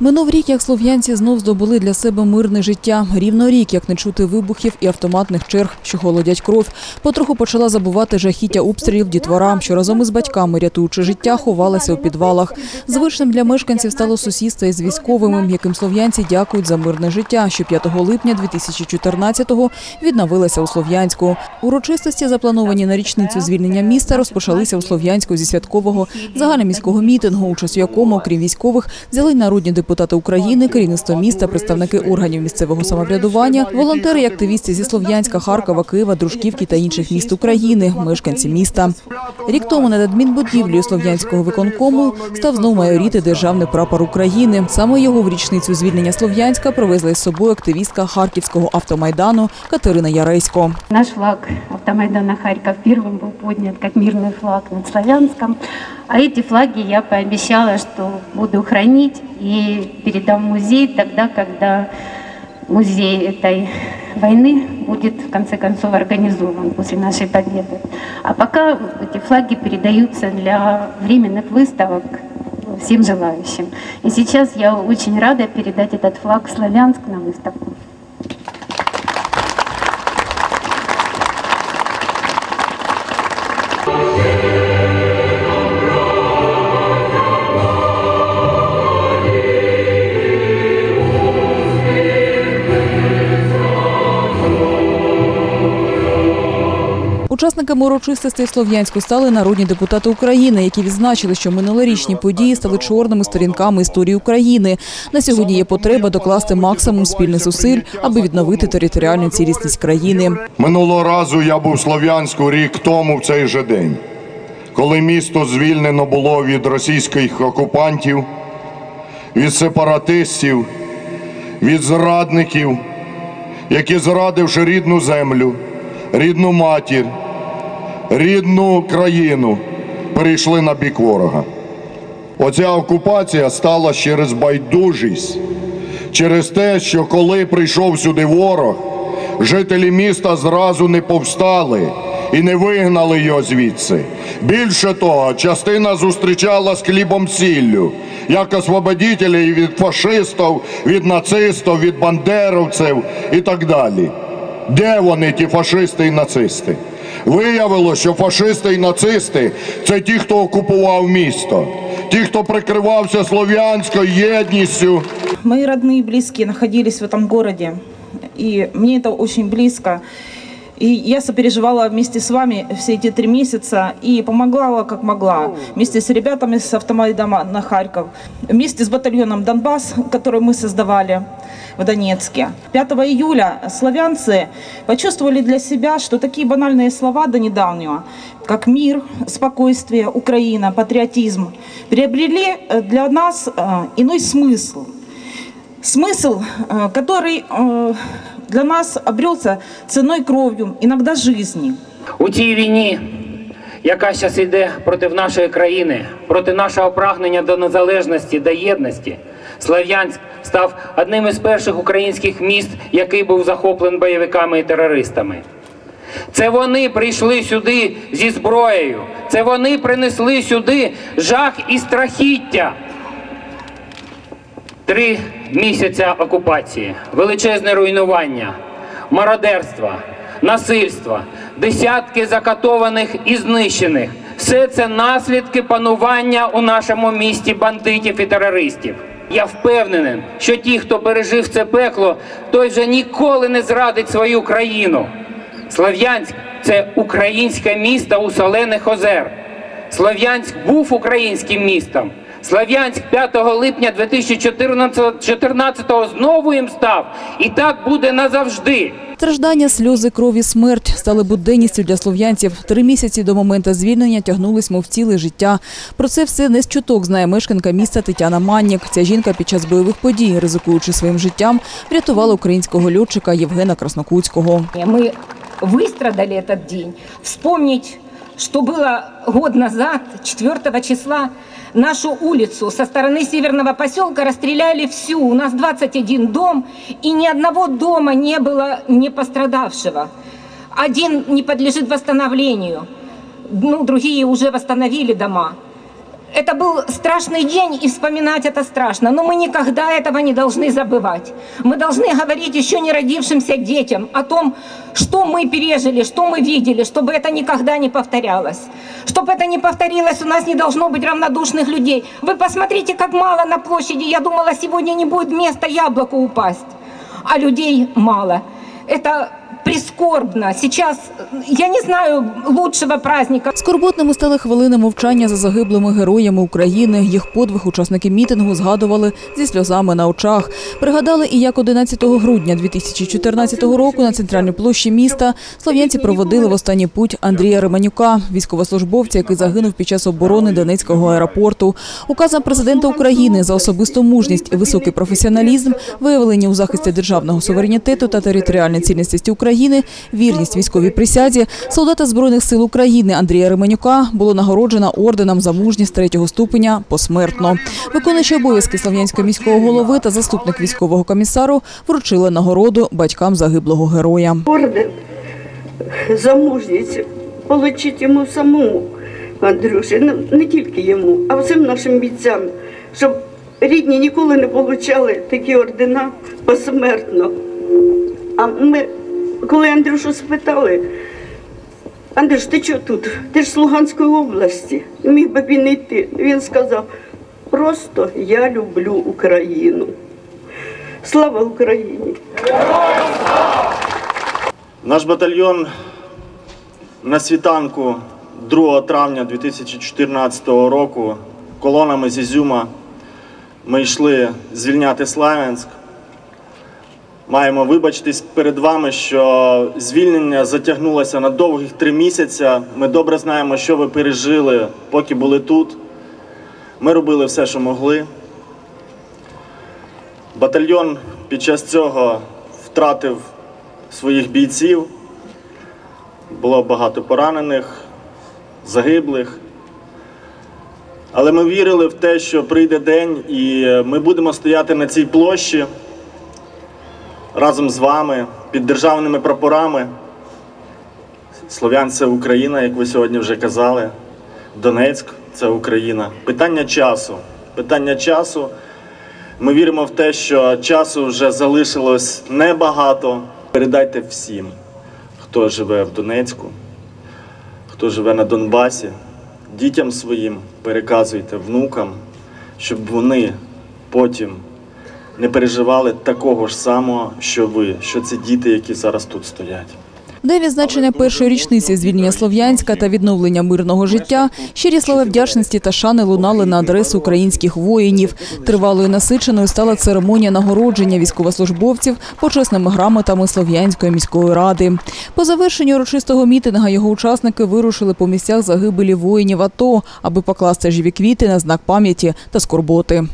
Минув рік, як слов'янці знов здобули для себе мирне життя. Рівно рік, як не чути вибухів і автоматних черг, що холодять кров. Потроху почала забувати жахіття обстрілів дітвора, що разом із батьками, рятуючи життя, ховалася у підвалах. Звичним для мешканців стало сусідство із військовими, яким слов'янці дякують за мирне життя, що 5 липня 2014-го відновилося у Слов'янську. Урочистості, заплановані на річницю звільнення міста, розпочалися у Слов'янську зі святкового загальноміського мітингу, у якому, окрім військових, взяли народні депутати України, керівництво міста, представники органів місцевого самоврядування, волонтери і активісти зі Слов'янська, Харкова, Києва, Дружківки та інших міст України, мешканці міста. Рік тому над адмінбудівлею Слов'янського виконкому став знов майоріти державний прапор України. Саме його в річницю звільнення Слов'янська привезла із собою активістка Харківського автомайдану Катерина Яресько. Наш флаг автомайдана Харьков первым был поднят как мирный флаг над Славянском. А эти флаги я пообещала, что буду хранить И передам музей тогда, когда музей этой войны будет в конце концов организован после нашей победы. А пока эти флаги передаются для временных выставок всем желающим. И сейчас я очень рада передать этот флаг Славянск на выставку. Учасниками урочистостей Слов'янську стали народні депутати України, які відзначили, що минулорічні події стали чорними сторінками історії України. На сьогодні є потреба докласти максимум спільних зусиль, аби відновити територіальну цілісність країни. Минулого разу я був в Слов'янську рік тому в цей же день, коли місто звільнено було від російських окупантів, від сепаратистів, від зрадників, які зрадивши рідну землю, рідну матір, рідну країну, перейшли на бік ворога. Оця окупація стала через байдужість, через те, що коли прийшов сюди ворог, жителі міста зразу не повстали і не вигнали його звідси. Більше того, частина зустрічала з хлібом сіллю, як освободителів від фашистів, від нацистів, від бандеровців і так далі. Де вони, ті фашисти і нацисти? Виявилося, що фашисти і нацисти це ті, хто окупував місто, ті, хто прикривався слов'янською єдністю. Мои родные и близкие находились в этом городе, и мне это очень близко. И я сопереживала вместе с вами все эти три месяца и помогала как могла. Вместе с ребятами с автомайдома на Харьков, вместе с батальоном Донбасс, который мы создавали в Донецке. 5 июля славянцы почувствовали для себя, что такие банальные слова до недавнего, как мир, спокойствие, Украина, патриотизм, приобрели э, для нас э, иной смысл. Смысл, э, который для нас обрелся ценой кровью, иногда жизни. У цій війні, яка зараз йде проти нашої країни, проти нашого прагнення до незалежності, до єдності, Слов'янськ став одним із перших українських міст, який був захоплений бойовиками і терористами. Це вони прийшли сюди зі зброєю. Це вони принесли сюди жах і страхіття. Три місяця окупації, величезне руйнування, мародерство, насильство, десятки закатованих і знищених. Все це наслідки панування у нашому місті бандитів і терористів. Я впевнений, що ті, хто пережив це пекло, той вже ніколи не зрадить свою країну. Слов'янськ це українське місто у солених озер. Слов'янськ був українським містом. Слов'янськ 5 липня 2014 знову їм став. І так буде назавжди. Страждання, сльози, крові, смерть стали буденністю для слов'янців. Три місяці до моменту звільнення тягнулись, мов ціле життя. Про це все не з чуток знає мешканка міста Тетяна Маннік. Ця жінка під час бойових подій, ризикуючи своїм життям, врятувала українського льотчика Євгена Краснокутського. Мы выстрадали этот день. Вспомнить, что было год назад, 4 числа, нашу улицу со стороны северного поселка расстреляли всю. У нас 21 дом, и ни одного дома не было не пострадавшего. Один не подлежит восстановлению. Ну, другие уже восстановили дома. Это был страшный день, и вспоминать это страшно. Но мы никогда этого не должны забывать. Мы должны говорить еще не родившимся детям о том, что мы пережили, что мы видели, чтобы это никогда не повторялось. Чтобы это не повторилось, у нас не должно быть равнодушных людей. Вы посмотрите, как мало на площади. Я думала, сегодня не будет места яблоку упасть. А людей мало. Это прискорбно. Сейчас, я не знаю лучшего праздника. Скорботними стали хвилини мовчання за загиблими героями України. Їх подвиг учасники мітингу згадували зі сльозами на очах. Пригадали і як 11 грудня 2014 року на центральній площі міста слов'янці проводили в останній путь Андрія Реманюка, військовослужбовця, який загинув під час оборони Донецького аеропорту. Указом президента України за особисту мужність і високий професіоналізм, виявлені у захисті державного суверенітету та територіальної цілісності України, вірність військовій присязі, солдата Збройних сил України Андрія Ременюка було нагороджено орденом за мужність третього ступеня посмертно. Виконуючи обов'язки Слов'янського міського голови та заступник військового комісару вручили нагороду батькам загиблого героя. орден за мужність получить йому самому, Андрюші, ну, не тільки йому, а всім нашим бійцям, щоб рідні ніколи не получали такі ордена посмертно. А ми, коли Андрюшу спитали, Андрюш, ти чого тут? Ти ж з Луганської області, міг би він йти. Він сказав, просто я люблю Україну. Слава Україні! Наш батальйон на світанку 2 травня 2014 року колонами з Ізюма ми йшли звільняти Славянськ. Маємо вибачитись перед вами, що звільнення затягнулося на довгих три місяці. Ми добре знаємо, що ви пережили, поки були тут. Ми робили все, що могли. Батальйон під час цього втратив своїх бійців. Було багато поранених, загиблих. Але ми вірили в те, що прийде день, і ми будемо стояти на цій площі разом з вами під державними прапорами. Слов'ян це Україна, як ви сьогодні вже казали. Донецьк це Україна. Питання часу. Питання часу. Ми віримо в те, що часу вже залишилось небагато. Передайте всім, хто живе в Донецьку, хто живе на Донбасі, дітям своїм переказуйте внукам, щоб вони потім не переживали такого ж самого, що ви, що це діти, які зараз тут стоять. День відзначення першої річниці звільнення Слов'янська та відновлення мирного життя щирі слова вдячності та шани лунали на адресу українських воїнів. Тривалою насиченою стала церемонія нагородження військовослужбовців почесними грамотами Слов'янської міської ради. По завершенню урочистого мітинга його учасники вирушили по місцях загибелі воїнів АТО, аби покласти живі квіти на знак пам'яті та скорботи.